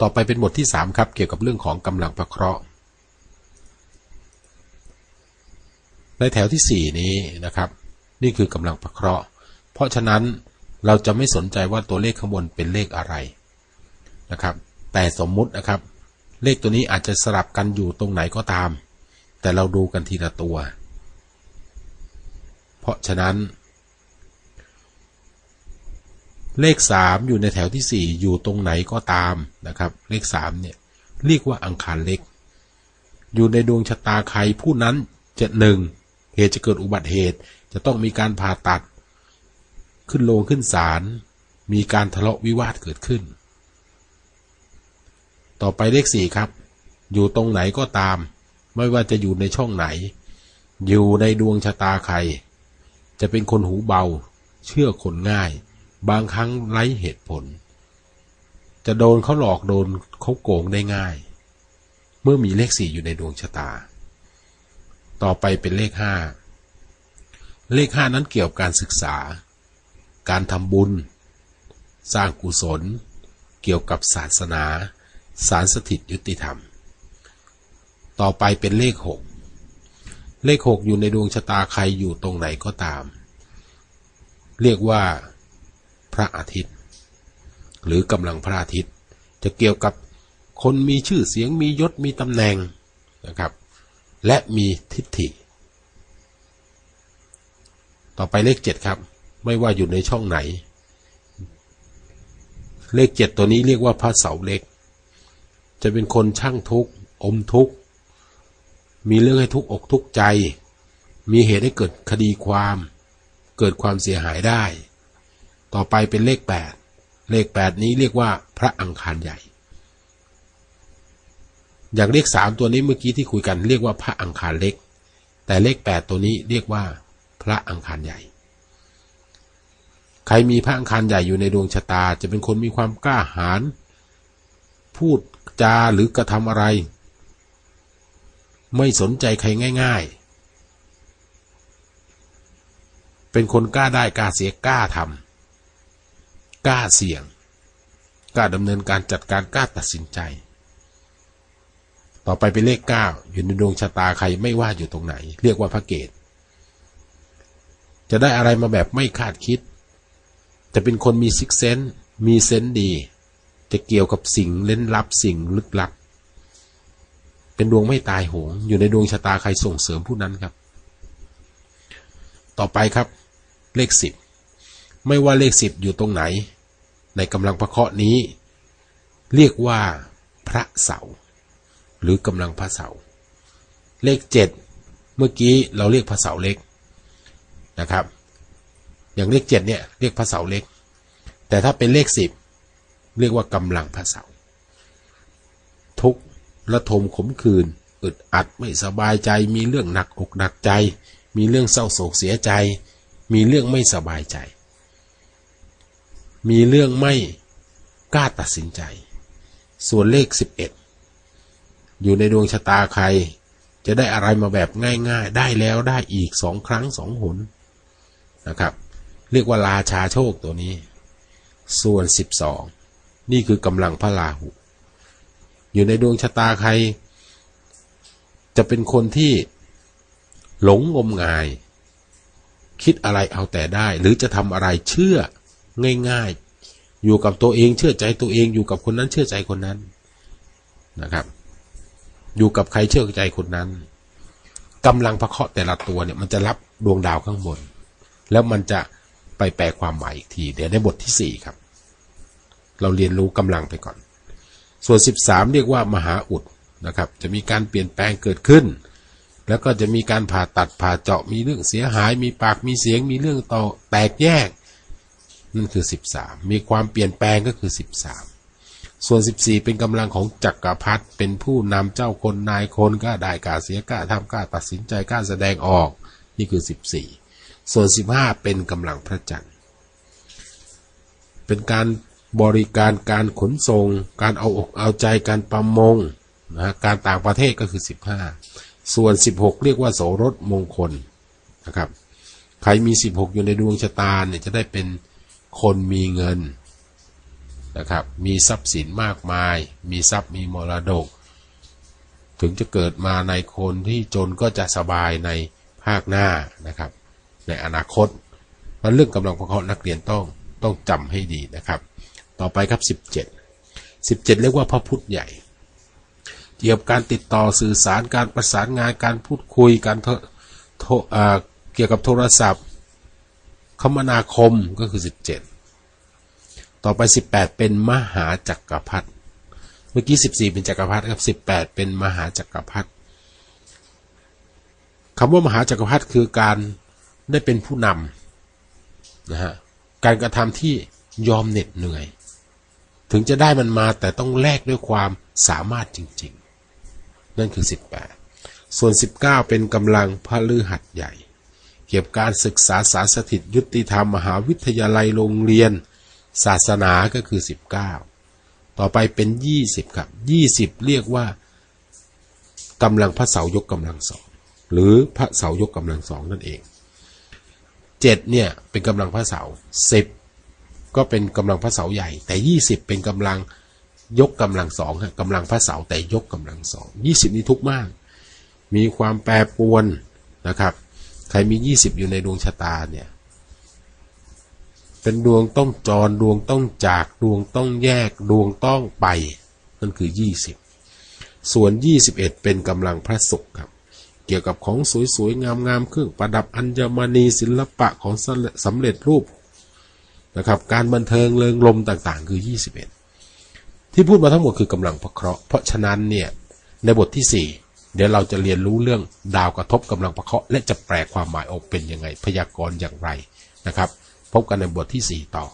ต่อไปเป็นบทที่3ครับ เกี่ยวกับเรื่องของกำลังพระเคราะห์ ในแถวที่4นี้นะครับ นี่คือกำลังพระเคราะห์ เพราะฉะนั้นเราจะไม่สนใจว่าตัวเลขข้างบนเป็นเลขอะไรนะครับ แต่สมมุตินะครับ เลขตัวนี้อาจจะสลับกันอยู่ตรงไหนก็ตาม แต่เราดูกันทีละตัว เพราะฉะนั้น เลข3อยู่ในแถวที่4อยู่ตรงไหนก็ตามนะครับ เลข3เนี่ยเรียกว่าอังคารเล็ก อยู่ในดวงชะตาใครผู้นั้นจะหนึ่งเหตุจะเกิดอุบัติเหตุจะต้องมีการผ่าตัด ขึ้นโรงขึ้นศาลมีการทะเลาะวิวาทเกิดขึ้น ต่อไปเลขสี่ครับ อยู่ตรงไหนก็ตาม ไม่ว่าจะอยู่ในช่องไหน อยู่ในดวงชะตาใคร จะเป็นคนหูเบา เชื่อคนง่าย บางครั้งไร้เหตุผล จะโดนเขาหลอกโดนเขาโกงได้ง่าย เมื่อมีเลขสี่อยู่ในดวงชะตา ต่อไปเป็นเลขห้าเลขห้านั้นเกี่ยวกับการศึกษา การทำบุญ สร้างกุศล เกี่ยวกับศาสนา สารสถิตยุติธรรม ต่อไปเป็นเลขหกเลขหกอยู่ในดวงชะตาใครอยู่ตรงไหนก็ตาม เรียกว่า พระอาทิตย์ หรือกำลังพระอาทิตย์ จะเกี่ยวกับคนมีชื่อเสียงมียศมีตำแหน่งนะครับ และมีทิฏฐิ ต่อไปเลขเจ็ดครับ ไม่ว่าอยู่ในช่องไหน เลขเจ็ดตัวนี้เรียกว่าพระเสาเล็ก จะเป็นคนช่างทุกข์อมทุกข์มีเรื่องให้ทุกอกทุกใจ มีเหตุให้เกิดคดีความ เกิดความเสียหายได้ ต่อไปเป็นเลขแปดเลขแปดนี้เรียกว่าพระอังคารใหญ่ อย่างเลขสามตัวนี้เมื่อกี้ที่คุยกันเรียกว่าพระอังคารเล็ก แต่เลขแปดตัวนี้เรียกว่าพระอังคารใหญ่ ใครมีพระอังคารใหญ่อยู่ในดวงชะตา จะเป็นคนมีความกล้าหาญ พูดจาหรือกระทำอะไร ไม่สนใจใครง่าย ๆเป็นคนกล้าได้กล้าเสียกล้าทำ กล้าเสี่ยง กล้าดำเนินการจัดการกล้าตัดสินใจ ต่อไปเป็นเลขเก้าอยู่ในดวงชะตาใครไม่ว่าอยู่ตรงไหน เรียกว่าพระเกตจะได้อะไรมาแบบไม่คาดคิด จะเป็นคนมีซิกเซนมีเซนดี จะเกี่ยวกับสิ่งเล่นลับสิ่งลึกลับ เป็นดวงไม่ตายโหง อยู่ในดวงชะตาใครส่งเสริมผู้นั้นครับ ต่อไปครับ เลขสิบ ไม่ว่าเลขสิบอยู่ตรงไหน ในกำลังพระเคราะห์นี้ เรียกว่าพระเสา หรือกำลังพระเสา เลขเจ็ดเมื่อกี้เราเรียกพระเสาเล็กนะครับ อย่างเลขเจ็ดเนี่ยเรียกพระเสาเล็ก แต่ถ้าเป็นเลขสิบเรียกว่ากำลังพระเสา ทุกระทมขมขื่นอึดอัดไม่สบายใจมีเรื่องหนักอกหนักใจ มีเรื่องเศร้าโศกเสียใจ มีเรื่องไม่สบายใจ มีเรื่องไม่กล้าตัดสินใจ ส่วนเลข 11 อยู่ในดวงชะตาใคร จะได้อะไรมาแบบง่าย ๆ ได้แล้วได้อีกสองครั้งสองหนนะครับ เรียกว่าราชาโชคตัวนี้ ส่วน 12 นี่คือกำลังพระราหู อยู่ในดวงชะตาใคร จะเป็นคนที่หลงงมงาย คิดอะไรเอาแต่ได้ หรือจะทำอะไรเชื่อ ง่าย ๆ อยู่กับตัวเองเชื่อใจตัวเองอยู่กับคนนั้นเชื่อใจคนนั้นนะครับ อยู่กับใครเชื่อใจคนนั้นกำลังพระเคราะห์แต่ละตัวเนี่ยมันจะรับดวงดาวข้างบน แล้วมันจะไปแปลความหมายอีกทีเดี๋ยวในบทที่สี่ครับ เราเรียนรู้กำลังไปก่อน ส่วนสิบสามเรียกว่ามหาอุดนะครับ จะมีการเปลี่ยนแปลงเกิดขึ้นแล้วก็จะมีการผ่าตัดผ่าเจาะมีเรื่องเสียหาย มีปากมีเสียงมีเรื่องต่อแตกแยก นั่นคือ 13 มีความเปลี่ยนแปลงก็คือ 13 ส่วน 14 เป็นกำลังของจักรพรรดิเป็นผู้นำเจ้าคนนายคนกล้าได้กล้าเสียกล้าทำกล้าตัดสินใจกล้าแสดงออกนี่คือ 14 ส่วน 15 เป็นกำลังพระจันทร์เป็นการบริการการขนส่ง การเอาอกเอาใจการประมงนะการต่างประเทศก็คือ 15 ส่วน 16 เรียกว่าโสรถมงคลนะครับใครมี 16 อยู่ในดวงชะตาเนี่ยจะได้เป็น คนมีเงินนะครับ มีทรัพย์สินมากมาย มีทรัพย์มีมรดก ถึงจะเกิดมาในคนที่จนก็จะสบายในภาคหน้านะครับ ในอนาคตมันเรื่องกำลังประเคาะนักเรียนต้องต้องจำให้ดีนะครับ ต่อไปครับ 17 17 เรียกว่าพระพุทธใหญ่ เกี่ยวกับการติดต่อสื่อสารการประสานงานการพูดคุยการเกี่ยวกับโทรศัพท์ คมนาคมก็คือ 17 ต่อไป 18 เป็นมหาจักรพรรดิเมื่อกี้ 14 เป็นจักรพรรดิครับ18 เป็นมหาจักรพรรดิคำว่ามหาจักรพรรดิคือการได้เป็นผู้นำนะฮะการกระทำที่ยอมเหน็ดเหนื่อย ถึงจะได้มันมาแต่ต้องแลกด้วยความสามารถจริง ๆ นั่นคือ 18 ส่วน 19 เป็นกำลังพระลือหัดใหญ่ เกี่ยวกับการศึกษาสารสถิตยุติธรรมมหาวิทยาลัยโรงเรียน ศาสนาก็คือ 19 ต่อไปเป็น 20 ครับ 20 เรียกว่ากำลังพระเสายกกำลังสองหรือพระเสายกกำลังสองนั่นเอง7เนี่ยเป็นกำลังพระเสา10ก็เป็นกำลังพระเสาใหญ่ แต่20เป็นกำลังยกกำลังสองฮะกำลังพระเสาแต่ยกกำลังสอง20นี้ทุกข์มาก มีความแปรปรวนนะครับ ใครมี20อยู่ในดวงชะตาเนี่ย เป็นดวงต้องจรดวงต้องจากดวงต้องแยกดวงต้องไป นั่นคือ20ส่วน21เป็นกำลังพระศุกร์ครับ เกี่ยวกับของสวยๆ งามๆเครื่องประดับอัญมณีศิลปะของสำเร็จรูปนะครับ การบันเทิงเริงลมต่างๆ คือ 21 ที่พูดมาทั้งหมดคือกำลังพระเคราะห์เพราะฉะนั้นเนี่ยในบทที่4 เดี๋ยวเราจะเรียนรู้เรื่องดาวกระทบกำลังประเคาะ และจะแปลความหมายออกเป็นยังไงพยากรณ์อย่างไรนะครับ พบกันในบทที่ 4 ต่อ